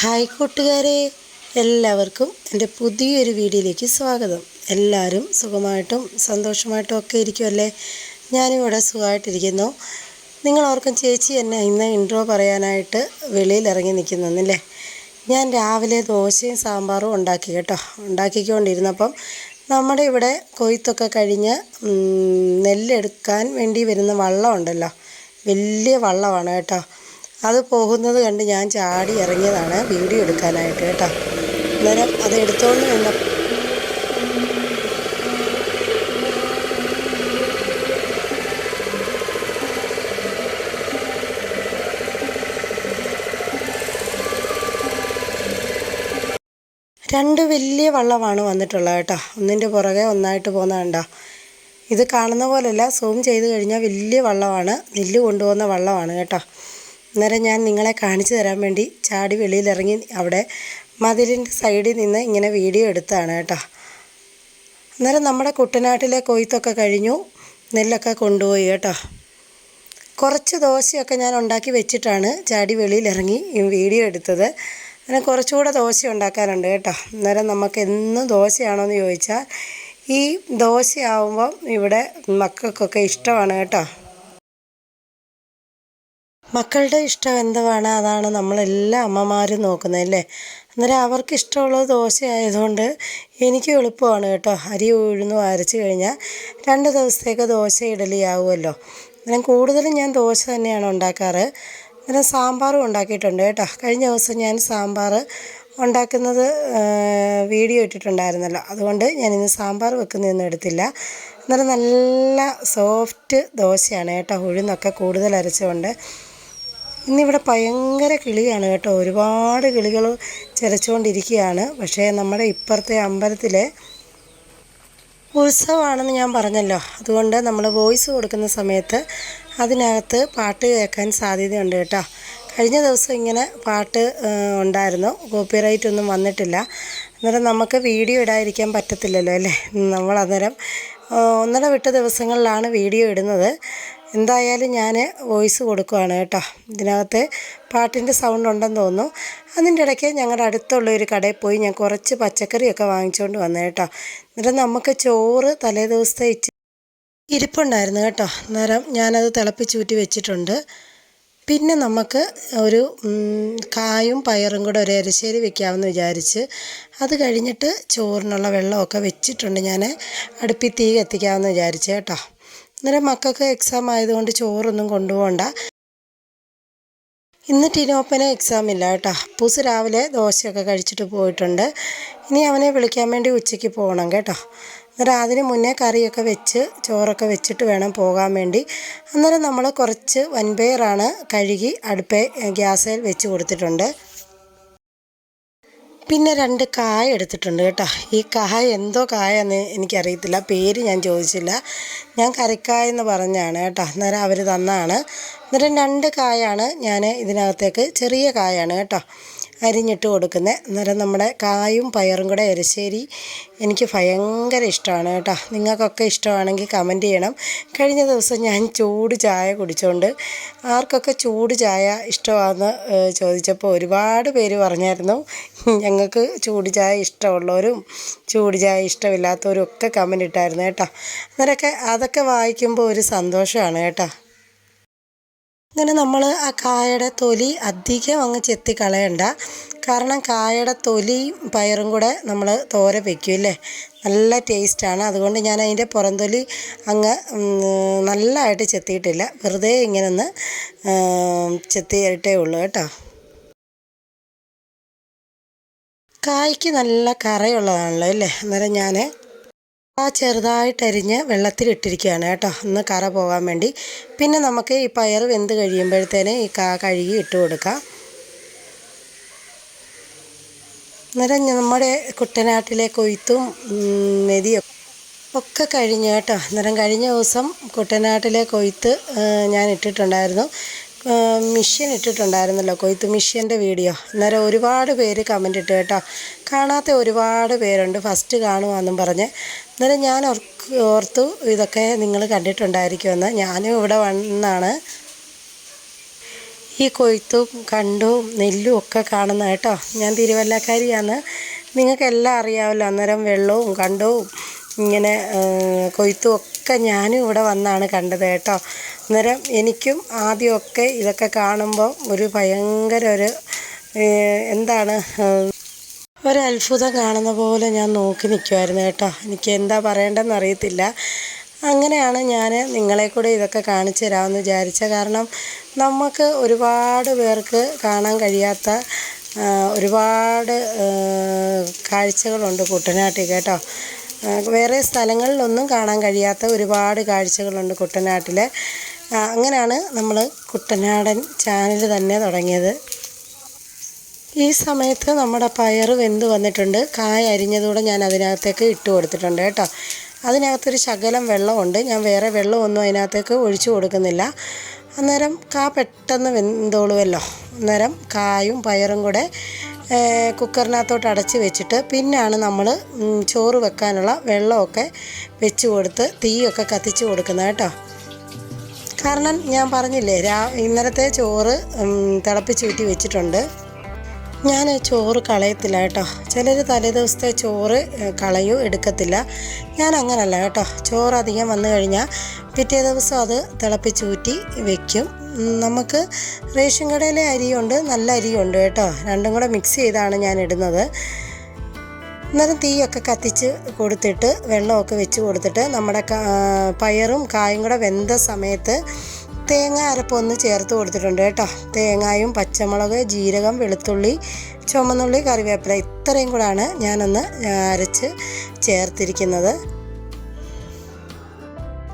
Hi കൂട്ടുകാരെ എല്ലാവർക്കും എന്റെ പുതിയൊരു വീഡിയോയിലേക്ക് സ്വാഗതം. എല്ലാവരും സുഖമായിട്ടും സന്തോഷമായിട്ടും ഒക്കെ ഇരിക്കുമല്ലേ ഞാനിവിടെ സുഖമായിട്ടിരിക്കുന്നു. നിങ്ങൾ ഓർക്കും ചേച്ചി എന്നെ ഇന്ന് ഇൻട്രോ പറയാനായിട്ട് വെളിയിൽ ഇറങ്ങി നിൽക്കുന്നല്ലേ ഞാൻ രാവിലെ ദോശയും സാമ്പാറും ഉണ്ടാക്കി കേട്ടോ. ഉണ്ടാക്കിക്കൊണ്ടിരുന്നപ്പം നമ്മുടെ ഇവിടെ കൊയ്ത്തൊക്കെ കഴിഞ്ഞ് നെല്ലെടുക്കാൻ വേണ്ടി വരുന്ന വള്ളമുണ്ടല്ലോ വലിയ വള്ളമാണ് കേട്ടോ. അത് പോകുന്നത് കണ്ട് ഞാൻ ചാടി ഇറങ്ങിയതാണ് വീഡിയോ എടുക്കാനായിട്ട് കേട്ടോ. അന്നേരം അത് എടുത്തോണ്ട് നിന്ന രണ്ട് വലിയ വള്ളമാണ് വന്നിട്ടുള്ളത് കേട്ടോ. ഒന്നിന്റെ പുറകെ ഒന്നായിട്ട് പോകുന്ന കണ്ടോ? ഇത് കാണുന്ന പോലെയല്ല സൂം ചെയ്ത് കഴിഞ്ഞാൽ വലിയ വള്ളമാണ് നെല്ല് കൊണ്ടുപോകുന്ന വള്ളമാണ് കേട്ടോ. അന്നേരം ഞാൻ നിങ്ങളെ കാണിച്ചു തരാൻ വേണ്ടി ചാടി വെളിയിലിറങ്ങി അവിടെ മതിലിന്റെ സൈഡിൽ നിന്ന് ഇങ്ങനെ വീഡിയോ എടുത്താണ് കേട്ടോ. അന്നേരം നമ്മുടെ കുട്ടനാട്ടിലെ കൊയ്ത്തൊക്കെ കഴിഞ്ഞു. നെല്ലൊക്കെ കൊണ്ടുപോയി കേട്ടോ. കുറച്ച് ദോശയൊക്കെ ഞാൻ ഉണ്ടാക്കി വെച്ചിട്ടാണ് ചാടി വെളിയിലിറങ്ങി വീഡിയോ എടുത്തത്. അങ്ങനെ കുറച്ചുകൂടെ ദോശ ഉണ്ടാക്കാനുണ്ട് കേട്ടോ. അന്നേരം നമുക്ക് എന്നും ദോശയാണോ എന്ന് ചോദിച്ചാൽ ഈ ദോശയാവുമ്പം ഇവിടെ മക്കൾക്കൊക്കെ ഇഷ്ടമാണ് കേട്ടോ. മക്കളുടെ ഇഷ്ടം എന്തുവാണ്? അതാണ് നമ്മളെല്ലാ അമ്മമാരും നോക്കുന്നത് അല്ലേ? അന്നേരം അവർക്ക് ഇഷ്ടമുള്ളത് ദോശ ആയതുകൊണ്ട് എനിക്ക് എളുപ്പമാണ് കേട്ടോ. അരി ഉഴുന്നും അരച്ച് കഴിഞ്ഞാൽ രണ്ട് ദിവസത്തേക്ക് ദോശ ഇഡലി ആവുമല്ലോ അന്നേരം കൂടുതലും ഞാൻ ദോശ തന്നെയാണ് ഉണ്ടാക്കാറ്. അന്നേരം സാമ്പാറും ഉണ്ടാക്കിയിട്ടുണ്ട് കേട്ടോ. കഴിഞ്ഞ ദിവസം ഞാൻ സാമ്പാർ ഉണ്ടാക്കുന്നത് വീഡിയോ ഇട്ടിട്ടുണ്ടായിരുന്നല്ലോ. അതുകൊണ്ട് ഞാൻ ഇന്ന് സാമ്പാർ വെക്കുന്നതൊന്നും എടുത്തില്ല. അന്നേരം നല്ല സോഫ്റ്റ് ദോശയാണ് കേട്ടോ. ഉഴുന്നൊക്കെ കൂടുതൽ അരച്ചുകൊണ്ട് ഇന്നിവിടെ ഭയങ്കര കിളിയാണ് കേട്ടോ. ഒരുപാട് കിളികൾ ചിലച്ചുകൊണ്ടിരിക്കുകയാണ് പക്ഷേ നമ്മുടെ ഇപ്പുറത്തെ അമ്പലത്തിലെ ഉത്സവമാണെന്ന് ഞാൻ പറഞ്ഞല്ലോ. അതുകൊണ്ട് നമ്മൾ വോയിസ് കൊടുക്കുന്ന സമയത്ത് അതിനകത്ത് പാട്ട് കേൾക്കാൻ സാധ്യതയുണ്ട് കേട്ടോ. കഴിഞ്ഞ ദിവസം ഇങ്ങനെ പാട്ട് ഉണ്ടായിരുന്നു. കോപ്പിറൈറ്റ് ഒന്നും വന്നിട്ടില്ല. അന്നേരം നമുക്ക് വീഡിയോ ഇടാതിരിക്കാൻ പറ്റത്തില്ലല്ലോ അല്ലേ? നമ്മൾ അന്നേരം ഒന്നര വിട്ട ദിവസങ്ങളിലാണ് വീഡിയോ ഇടുന്നത്. എന്തായാലും ഞാൻ വോയിസ് കൊടുക്കുകയാണ് കേട്ടോ. ഇതിനകത്ത് പാട്ടിന്റെ സൗണ്ട് ഉണ്ടെന്ന് തോന്നുന്നു. അതിന്റെ ഇടയ്ക്ക് ഞങ്ങളുടെ അടുത്തുള്ള ഒരു കടയിൽ പോയി ഞാൻ കുറച്ച് പച്ചക്കറിയൊക്കെ വാങ്ങിച്ചുകൊണ്ട് വന്നു കേട്ടോ. എന്നിട്ട് നമുക്ക് ചോറ് തലേ ദിവസത്തെ ഇച്ചി ഇരിപ്പുണ്ടായിരുന്നു കേട്ടോ. അന്നേരം ഞാനത് തിളപ്പിച്ചൂറ്റി വെച്ചിട്ടുണ്ട്. പിന്നെ നമുക്ക് ഒരു കായും പയറും കൂടെ ഒരു എരിശ്ശേരി വെക്കാമെന്ന് വിചാരിച്ച് അത് കഴിഞ്ഞിട്ട് ചോറിനുള്ള വെള്ളമൊക്കെ വെച്ചിട്ടുണ്ട്. ഞാൻ അടുപ്പിൽ തീ കത്തിക്കാമെന്ന് വിചാരിച്ചു കേട്ടോ. അന്നേരം മക്കൾക്ക് എക്സാം ആയതുകൊണ്ട് ചോറൊന്നും കൊണ്ടുപോകണ്ട. ഇന്ന് ടിനോപ്പന് എക്സാം ഇല്ല കേട്ടോ. അപ്പൂസ് രാവിലെ ദോശയൊക്കെ കഴിച്ചിട്ട് പോയിട്ടുണ്ട്. ഇനി അവനെ വിളിക്കാൻ വേണ്ടി ഉച്ചയ്ക്ക് പോകണം കേട്ടോ. അന്നേരം അതിന് മുന്നേ കറിയൊക്കെ വെച്ച് ചോറൊക്കെ വെച്ചിട്ട് വേണം പോകാൻ വേണ്ടി. അന്നേരം നമ്മൾ കുറച്ച് വൻപയറാണ് കഴുകി അടുപ്പേ ഗ്യാസിൽ വെച്ച് കൊടുത്തിട്ടുണ്ട്. പിന്നെ രണ്ട് കായ എടുത്തിട്ടുണ്ട് കേട്ടോ. ഈ കായ എന്തോ കായെന്ന് എനിക്കറിയത്തില്ല. പേര് ഞാൻ ചോദിച്ചില്ല. ഞാൻ കറിക്കായ എന്ന് പറഞ്ഞാണ് കേട്ടോ. അന്നേരം അവർ തന്നാണ്. അന്നേരം രണ്ട് കായാണ് ഞാൻ ഇതിനകത്തേക്ക് ചെറിയ കായാണ് കേട്ടോ. അരിഞ്ഞിട്ട് കൊടുക്കുന്നത് അന്നേരം നമ്മുടെ കായും പയറും കൂടെ എരിശ്ശേരി എനിക്ക് ഭയങ്കര ഇഷ്ടമാണ് കേട്ടോ. നിങ്ങൾക്കൊക്കെ ഇഷ്ടമാണെങ്കിൽ കമന്റ് ചെയ്യണം. കഴിഞ്ഞ ദിവസം ഞാൻ ചൂട് ചായ കുടിച്ചുകൊണ്ട് ആർക്കൊക്കെ ചൂട് ചായ ഇഷ്ടമാണെന്ന് ചോദിച്ചപ്പോൾ ഒരുപാട് പേര് പറഞ്ഞായിരുന്നു. ഞങ്ങൾക്ക് ചൂട് ചായ ഇഷ്ടമുള്ളവരും ചൂട് ചായ ഇഷ്ടമില്ലാത്തവരും ഒക്കെ കമന്റ് ഇട്ടായിരുന്നു കേട്ടോ. അന്നേരമൊക്കെ അതൊക്കെ വായിക്കുമ്പോൾ ഒരു സന്തോഷമാണ് കേട്ടോ. അങ്ങനെ നമ്മൾ ആ കായയുടെ തൊലി അധികം അങ്ങ് ചെത്തി കളയണ്ട. കാരണം കായയുടെ തൊലി പയറും കൂടെ നമ്മൾ തോര വയ്ക്കും അല്ലേ? നല്ല ടേസ്റ്റാണ് അതുകൊണ്ട് ഞാൻ അതിന്റെ പുറംതൊലി അങ്ങ് നല്ലതായിട്ട് ചെത്തിയിട്ടില്ല. വെറുതെ ഇങ്ങനെ ഒന്ന് ചെത്തിയിട്ടേ ഉള്ളൂ കേട്ടോ. കായ്ക്ക് നല്ല കറയുള്ളതാണല്ലോ അല്ലേ? അന്നേരം ഞാൻ ആ ചെറുതായിട്ടരിഞ്ഞ് വെള്ളത്തിലിട്ടിരിക്കുകയാണ് കേട്ടോ. ഒന്ന് കറ പോകാൻ വേണ്ടി. പിന്നെ നമുക്ക് ഈ പയർ വെന്ത് കഴിയുമ്പോഴത്തേന് ഈ കാ കഴുകി ഇട്ട് കൊടുക്കാം. അന്നേരം നമ്മുടെ കുട്ടനാട്ടിലെ കൊയ്ത്തും ഉം, മെതിയും ഒക്കെ കഴിഞ്ഞു കേട്ടോ. അന്നേരം കഴിഞ്ഞ ദിവസം കുട്ടനാട്ടിലെ കൊയ്ത്ത് ഞാൻ ഇട്ടിട്ടുണ്ടായിരുന്നു. മിഷ്യൻ ഇട്ടിട്ടുണ്ടായിരുന്നല്ലോ കൊയ്ത്ത് മിഷ്യന്റെ വീഡിയോ. അന്നേരം ഒരുപാട് പേര് കമന്റ് ഇട്ട് കേട്ടോ. കാണാത്ത ഒരുപാട് പേരുണ്ട്. ഫസ്റ്റ് കാണുവാന്നും പറഞ്ഞ്. അന്നേരം ഞാൻ ഓർക്ക് ഓർത്തു ഇതൊക്കെ നിങ്ങൾ കണ്ടിട്ടുണ്ടായിരിക്കുമെന്ന്. ഞാനും ഇവിടെ വന്നാണ്. ഈ കൊയ്ത്തും കണ്ടും നെല്ലും ഒക്കെ കാണുന്ന കേട്ടോ. ഞാൻ തിരുവല്ലക്കാരിയാണ്. നിങ്ങൾക്കെല്ലാം അറിയാമല്ലോ. അന്നേരം വെള്ളവും കണ്ടവും ഇങ്ങനെ കൊയ്ത്തും ഒക്കെ ഞാനും ഇവിടെ വന്നാണ് കണ്ടത് കേട്ടോ. അന്നേരം എനിക്കും ആദ്യമൊക്കെ ഇതൊക്കെ കാണുമ്പോൾ ഒരു ഭയങ്കര ഒരു എന്താണ് ആ, ഒരു കാണുന്ന പോലെ ഞാൻ നോക്കി നിൽക്കുമായിരുന്നു കേട്ടോ. എനിക്ക് എന്താ പറയേണ്ടതെന്ന് അറിയത്തില്ല. അങ്ങനെയാണ് ഞാൻ നിങ്ങളെ കൂടെ ഇതൊക്കെ കാണിച്ചു തരാമെന്ന് വിചാരിച്ചത് കാരണം നമുക്ക് ഒരുപാട് പേർക്ക് കാണാൻ കഴിയാത്ത ഒരുപാട് കാഴ്ചകളുണ്ട് കുട്ടനാട്ടിൽ കേട്ടോ. വേറെ സ്ഥലങ്ങളിലൊന്നും കാണാൻ കഴിയാത്ത ഒരുപാട് കാഴ്ചകളുണ്ട് കുട്ടനാട്ടിൽ അങ്ങനെയാണ് നമ്മൾ കുട്ടനാടൻ ചാനൽ തന്നെ തുടങ്ങിയത്. ഈ സമയത്ത് നമ്മുടെ പയർ വെന്ത് വന്നിട്ടുണ്ട്. കായ അരിഞ്ഞതുകൂടെ ഞാൻ അതിനകത്തേക്ക് ഇട്ട് കൊടുത്തിട്ടുണ്ട് കേട്ടോ. അതിനകത്തൊരു ശകലം വെള്ളമുണ്ട്. ഞാൻ വേറെ വെള്ളമൊന്നും അതിനകത്തേക്ക് ഒഴിച്ചു കൊടുക്കുന്നില്ല. അന്നേരം കാ പെട്ടെന്ന് വെന്തോളുമല്ലോ അന്നേരം കായും പയറും കൂടെ കുക്കറിനകത്തോട്ട് അടച്ച് വെച്ചിട്ട് പിന്നാണ് നമ്മൾ ചോറ് വെക്കാനുള്ള വെള്ളമൊക്കെ വെച്ച് കൊടുത്ത് തീയൊക്കെ കത്തിച്ച് കൊടുക്കുന്നത് കേട്ടോ. കാരണം ഞാൻ പറഞ്ഞില്ലേ രാ ഇന്നലത്തെ ചോറ് തിളപ്പിച്ചു തിളപ്പിച്ചൂറ്റി വെച്ചിട്ടുണ്ട്. ഞാൻ ചോറ് കളയത്തില്ല കേട്ടോ. ചിലർ തലേദിവസത്തെ ചോറ് കളയോ എടുക്കത്തില്ല. ഞാൻ അങ്ങനല്ല കേട്ടോ. ചോറ് അധികം വന്നു കഴിഞ്ഞാൽ പിറ്റേ ദിവസം അത് തിളപ്പിച്ചൂറ്റി വെക്കും. നമുക്ക് റേഷൻ കടയിലെ അരിയുണ്ട് നല്ല അരിയുണ്ട് കേട്ടോ. രണ്ടും കൂടെ മിക്സ് ചെയ്താണ് ഞാൻ ഇടുന്നത്. അന്നേരം തീയൊക്കെ കത്തിച്ച് കൊടുത്തിട്ട് വെള്ളമൊക്കെ വെച്ച് കൊടുത്തിട്ട് നമ്മുടെ പയറും കായും കൂടെ വെന്ത സമയത്ത് തേങ്ങ അരപ്പൊന്ന് ചേർത്ത് കൊടുത്തിട്ടുണ്ട് കേട്ടോ. തേങ്ങായും പച്ചമുളക് ജീരകം വെളുത്തുള്ളി ചുമന്നുള്ളി കറിവേപ്പില ഇത്രയും കൂടാണ് ഞാനൊന്ന് അരച്ച് ചേർത്തിരിക്കുന്നത്.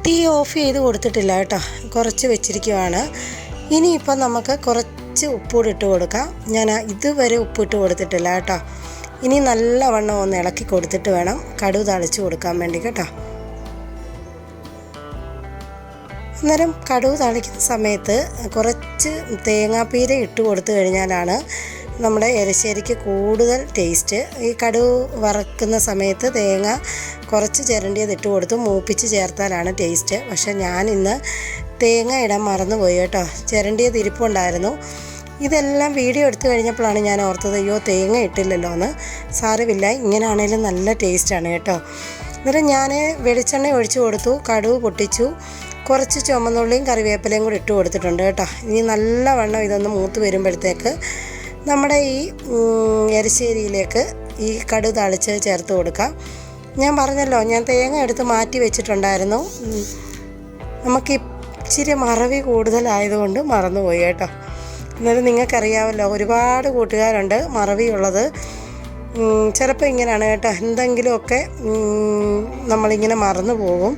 തീ ഓഫ് ചെയ്ത് കൊടുത്തിട്ടില്ല കേട്ടോ. കുറച്ച് വെച്ചിരിക്കുവാണ്. ഇനിയിപ്പം നമുക്ക് കുറച്ച് ഉപ്പൂടി ഇട്ട് കൊടുക്കാം. ഞാൻ ഇതുവരെ ഉപ്പിട്ട് കൊടുത്തിട്ടില്ല കേട്ടോ. ഇനി നല്ലവണ്ണം ഒന്ന് ഇളക്കി കൊടുത്തിട്ട് വേണം കടുക് തളിച്ച് കൊടുക്കാൻ വേണ്ടി കേട്ടോ. അന്നേരം കടുവ് തളിക്കുന്ന സമയത്ത് കുറച്ച് തേങ്ങാപ്പീര ഇട്ട് കൊടുത്തു കഴിഞ്ഞാലാണ് നമ്മുടെ എരിശ്ശേരിക്ക് കൂടുതൽ ടേസ്റ്റ്. ഈ കടുവ് വറക്കുന്ന സമയത്ത് തേങ്ങ കുറച്ച് ചിരണ്ടിയത് ഇട്ട് കൊടുത്ത് മൂപ്പിച്ച് ചേർത്താലാണ് ടേസ്റ്റ്. പക്ഷെ ഞാൻ ഇന്ന് തേങ്ങ ഇടാൻ മറന്നുപോയി കേട്ടോ. ചിരണ്ടിയത് ഇരിപ്പുണ്ടായിരുന്നു. ഇതെല്ലാം വീഡിയോ എടുത്തു കഴിഞ്ഞപ്പോഴാണ് ഞാൻ ഓർത്തത് അയ്യോ തേങ്ങ ഇട്ടില്ലല്ലോ എന്ന്. സാരമില്ല ഇങ്ങനെയാണേലും നല്ല ടേസ്റ്റാണ് കേട്ടോ. അന്നേരം ഞാൻ വെളിച്ചെണ്ണ ഒഴിച്ചു കൊടുത്തു കടുവ് പൊട്ടിച്ചു. കുറച്ച് ചുമന്നുള്ളിയും കറിവേപ്പിലയും കൂടി ഇട്ട് കൊടുത്തിട്ടുണ്ട് കേട്ടോ. ഇനി നല്ലവണ്ണം ഇതൊന്ന് മൂത്ത് വരുമ്പോഴത്തേക്ക് നമ്മുടെ ഈ എരിശ്ശേരിയിലേക്ക് ഈ കടു തളിച്ച് ചേർത്ത് കൊടുക്കാം. ഞാൻ പറഞ്ഞല്ലോ ഞാൻ തേങ്ങ എടുത്ത് മാറ്റി വെച്ചിട്ടുണ്ടായിരുന്നു. നമുക്ക് ഇച്ചിരി മറവി കൂടുതലായതുകൊണ്ട് മറന്നുപോയി കേട്ടോ. എന്നാലും നിങ്ങൾക്കറിയാമല്ലോ ഒരുപാട് കൂട്ടുകാരുണ്ട് മറവിയുള്ളത്. ചിലപ്പോൾ ഇങ്ങനെയാണ് കേട്ടോ. എന്തെങ്കിലുമൊക്കെ നമ്മളിങ്ങനെ മറന്നു പോകും.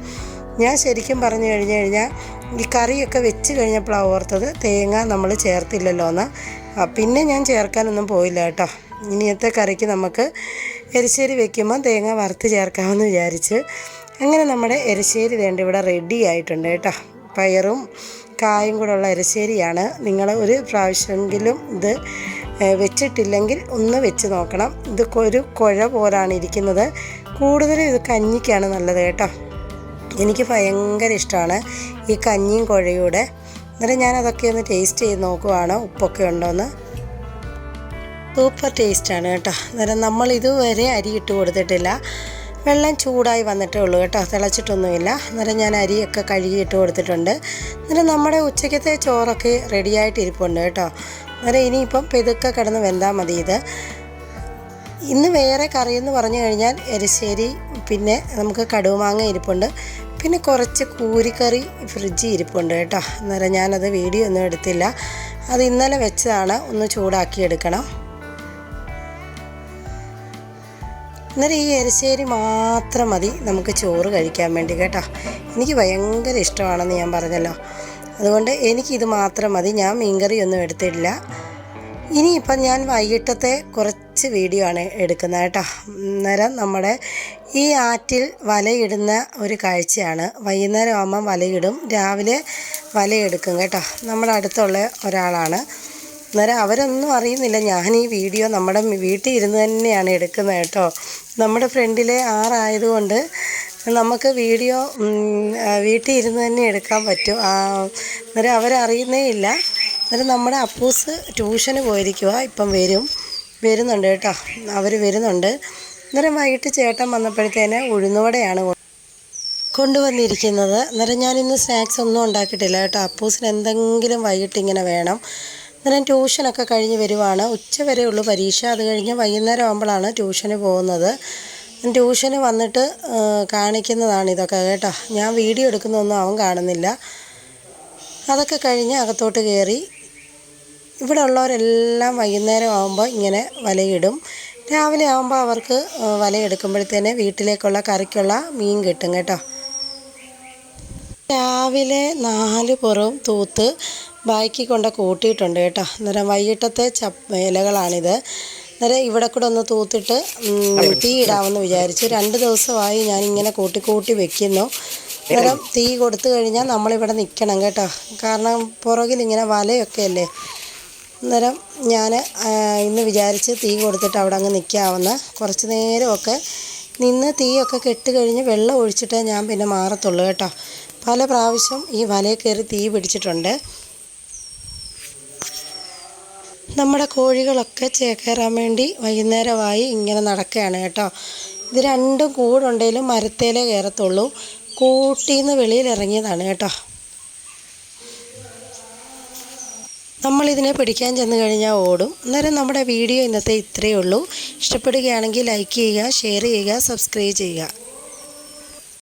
ഞാൻ ശരിക്കും പറഞ്ഞു കഴിഞ്ഞു കഴിഞ്ഞാൽ ഈ കറിയൊക്കെ വെച്ച് കഴിഞ്ഞപ്പോഴാണ് ഓർത്തത് തേങ്ങ നമ്മൾ ചേർത്തില്ലല്ലോ എന്ന്. പിന്നെ ഞാൻ ചേർക്കാനൊന്നും പോയില്ല കേട്ടോ. ഇനിയത്തെ കറിക്ക് നമുക്ക് എരിശ്ശേരി വെക്കുമ്പോൾ തേങ്ങ വറുത്ത് ചേർക്കാമെന്ന് വിചാരിച്ച് അങ്ങനെ നമ്മുടെ എരിശ്ശേരി വേണ്ടി ഇവിടെ റെഡി ആയിട്ടുണ്ട് കേട്ടോ. പയറും കായും കൂടെ ഉള്ള എരിശ്ശേരിയാണ്. നിങ്ങൾ ഒരു പ്രാവശ്യമെങ്കിലും ഇത് വെച്ചിട്ടില്ലെങ്കിൽ ഒന്ന് വെച്ച് നോക്കണം. ഇത് ഒരു കുഴ പോലാണ് ഇരിക്കുന്നത്. കൂടുതലും ഇത് കഞ്ഞിക്കാണ് നല്ലത് കേട്ടോ. എനിക്ക് ഭയങ്കര ഇഷ്ടമാണ് ഈ കഞ്ഞിയും കുഴയൂടെ. എന്നിട്ട് ഞാൻ അതൊക്കെ ഒന്ന് ടേസ്റ്റ് ചെയ്ത് നോക്കുവാണ് ഉപ്പൊക്കെ ഉണ്ടോയെന്ന് സൂപ്പർ ടേസ്റ്റാണ് കേട്ടോ. അന്നേരം നമ്മൾ ഇതുവരെ അരി ഇട്ട് കൊടുത്തിട്ടില്ല. വെള്ളം ചൂടായി വന്നിട്ടേ ഉള്ളൂ കേട്ടോ. തിളച്ചിട്ടൊന്നുമില്ല. അന്നേരം ഞാൻ അരിയൊക്കെ കഴുകി ഇട്ട് കൊടുത്തിട്ടുണ്ട്. അന്നേരം നമ്മുടെ ഉച്ചയ്ക്കത്തെ ചോറൊക്കെ റെഡിയായിട്ടിരിപ്പുണ്ട് കേട്ടോ. അന്നേരം ഇനിയിപ്പം പെതുക്കെ കിടന്ന് വെന്താൽ മതി ഇത്. ഇന്ന് വേറെ കറി എന്ന് പറഞ്ഞു കഴിഞ്ഞാൽ എരിശ്ശേരി പിന്നെ നമുക്ക് കടുമാങ്ങ ഇരിപ്പുണ്ട്. പിന്നെ കുറച്ച് കൂരിക്കറി ഫ്രിഡ്ജ് ഇരിപ്പുണ്ട് കേട്ടോ. അന്നേരം ഞാനത് വീഡിയോ ഒന്നും എടുത്തില്ല. അത് ഇന്നലെ വെച്ചതാണ്. ഒന്ന് ചൂടാക്കി എടുക്കണം. അന്നേരം ഈ എരിശ്ശേരി മാത്രം മതി നമുക്ക് ചോറ് കഴിക്കാൻ വേണ്ടി കേട്ടോ. എനിക്ക് ഭയങ്കര ഇഷ്ടമാണെന്ന് ഞാൻ പറഞ്ഞല്ലോ. അതുകൊണ്ട് എനിക്കിത് മാത്രം മതി. ഞാൻ മീൻകറി ഒന്നും എടുത്തിട്ടില്ല. ഇനിയിപ്പം ഞാൻ വൈകിട്ടത്തെ കുറച്ച് വീഡിയോ ആണ് എടുക്കുന്നത് കേട്ടോ. അന്നേരം നമ്മുടെ ഈ ആറ്റിൽ വലയിടുന്ന ഒരു കാഴ്ചയാണ്. വൈകുന്നേരം ആകുമ്പം വലയിടും. രാവിലെ വലയെടുക്കും കേട്ടോ. നമ്മുടെ അടുത്തുള്ള ഒരാളാണ്. അന്നേരം അവരൊന്നും അറിയുന്നില്ല. ഞാൻ ഈ വീഡിയോ നമ്മുടെ വീട്ടിൽ ഇരുന്ന് തന്നെയാണ് എടുക്കുന്നത് കേട്ടോ. നമ്മുടെ ഫ്രണ്ടിലെ ആറായതുകൊണ്ട് നമുക്ക് വീഡിയോ വീട്ടിൽ ഇരുന്ന് തന്നെ എടുക്കാൻ പറ്റും. അന്നേരം അവരറിയുന്നേ ഇല്ല. അന്നേരം നമ്മുടെ അപ്പൂസ് ട്യൂഷന് പോയിരിക്കുക ഇപ്പം വരും. വരുന്നുണ്ട് കേട്ടോ. അവർ വരുന്നുണ്ട്. അന്നേരം വൈകിട്ട് ചേട്ടൻ വന്നപ്പോഴത്തേന് ഉഴുന്നുവടയാണ് കൊണ്ടുവന്നിരിക്കുന്നത്. അന്നേരം ഞാനിന്ന് സ്നാക്സ് ഒന്നും ഉണ്ടാക്കിയിട്ടില്ല കേട്ടോ. അപ്പൂസിന് എന്തെങ്കിലും വൈകിട്ട് ഇങ്ങനെ വേണം. അന്നേരം ട്യൂഷനൊക്കെ കഴിഞ്ഞ് വരുവാണ്. ഉച്ച വരെ പരീക്ഷ. അത് കഴിഞ്ഞ് വൈകുന്നേരം ആകുമ്പോഴാണ് ട്യൂഷന് പോകുന്നത്. ട്യൂഷന് വന്നിട്ട് കാണിക്കുന്നതാണ് ഇതൊക്കെ കേട്ടോ. ഞാൻ വീഡിയോ എടുക്കുന്നൊന്നും അവൻ കാണുന്നില്ല. അതൊക്കെ കഴിഞ്ഞ് അകത്തോട്ട് കയറി ഇവിടെ ഉള്ളവരെല്ലാം വൈകുന്നേരം ആകുമ്പോൾ ഇങ്ങനെ വലയിടും. രാവിലെ ആകുമ്പോൾ അവർക്ക് വലയെടുക്കുമ്പോഴത്തേനെ വീട്ടിലേക്കുള്ള കറിക്കുള്ള മീൻ കിട്ടും കേട്ടോ. രാവിലെ നാല് പുറവും തൂത്ത് ബാക്കി കൊണ്ട് കൂട്ടിയിട്ടുണ്ട് കേട്ടോ. അന്നേരം വൈകിട്ടത്തെ ചപ്പ് ഇലകളാണിത്. അന്നേരം ഇവിടെ കൂടെ ഒന്ന് തൂത്തിട്ട് തീ ഇടാമെന്ന് വിചാരിച്ചു രണ്ട് ദിവസമായി ഞാൻ ഇങ്ങനെ കൂട്ടി കൂട്ടി വെക്കുന്നു. അന്നേരം തീ കൊടുത്തു കഴിഞ്ഞാൽ നമ്മളിവിടെ നിൽക്കണം കേട്ടോ. കാരണം പുറകിൽ ഇങ്ങനെ വലയൊക്കെ അല്ലേ? അന്നേരം ഞാൻ ഇന്ന് വിചാരിച്ച് തീ കൊടുത്തിട്ട് അവിടെ അങ്ങ് നിൽക്കാമെന്ന് കുറച്ച് നേരമൊക്കെ നിന്ന് തീയൊക്കെ കെട്ട് കഴിഞ്ഞ് വെള്ളം ഒഴിച്ചിട്ടേ ഞാൻ പിന്നെ മാറത്തുള്ളൂ കേട്ടോ. പല പ്രാവശ്യം ഈ വലയിൽ കയറി തീ പിടിച്ചിട്ടുണ്ട്. നമ്മുടെ കോഴികളൊക്കെ ചേക്കേറാൻ വേണ്ടി വൈകുന്നേരമായി ഇങ്ങനെ നടക്കുകയാണ് കേട്ടോ. ഇത് രണ്ടും കൂടുണ്ടെങ്കിലും മരത്തേലേ കയറത്തുള്ളൂ. കൂട്ടിന്ന് വെളിയിൽ ഇറങ്ങിയതാണ് കേട്ടോ. നമ്മളിതിനെ പിടിക്കാൻ ചെന്ന് കഴിഞ്ഞാൽ ഓടും. അന്നേരം നമ്മുടെ വീഡിയോ ഇന്നത്തെ ഇത്രയേ ഉള്ളൂ. ഇഷ്ടപ്പെടുകയാണെങ്കിൽ ലൈക്ക് ചെയ്യുക ഷെയർ ചെയ്യുക സബ്സ്ക്രൈബ് ചെയ്യുക.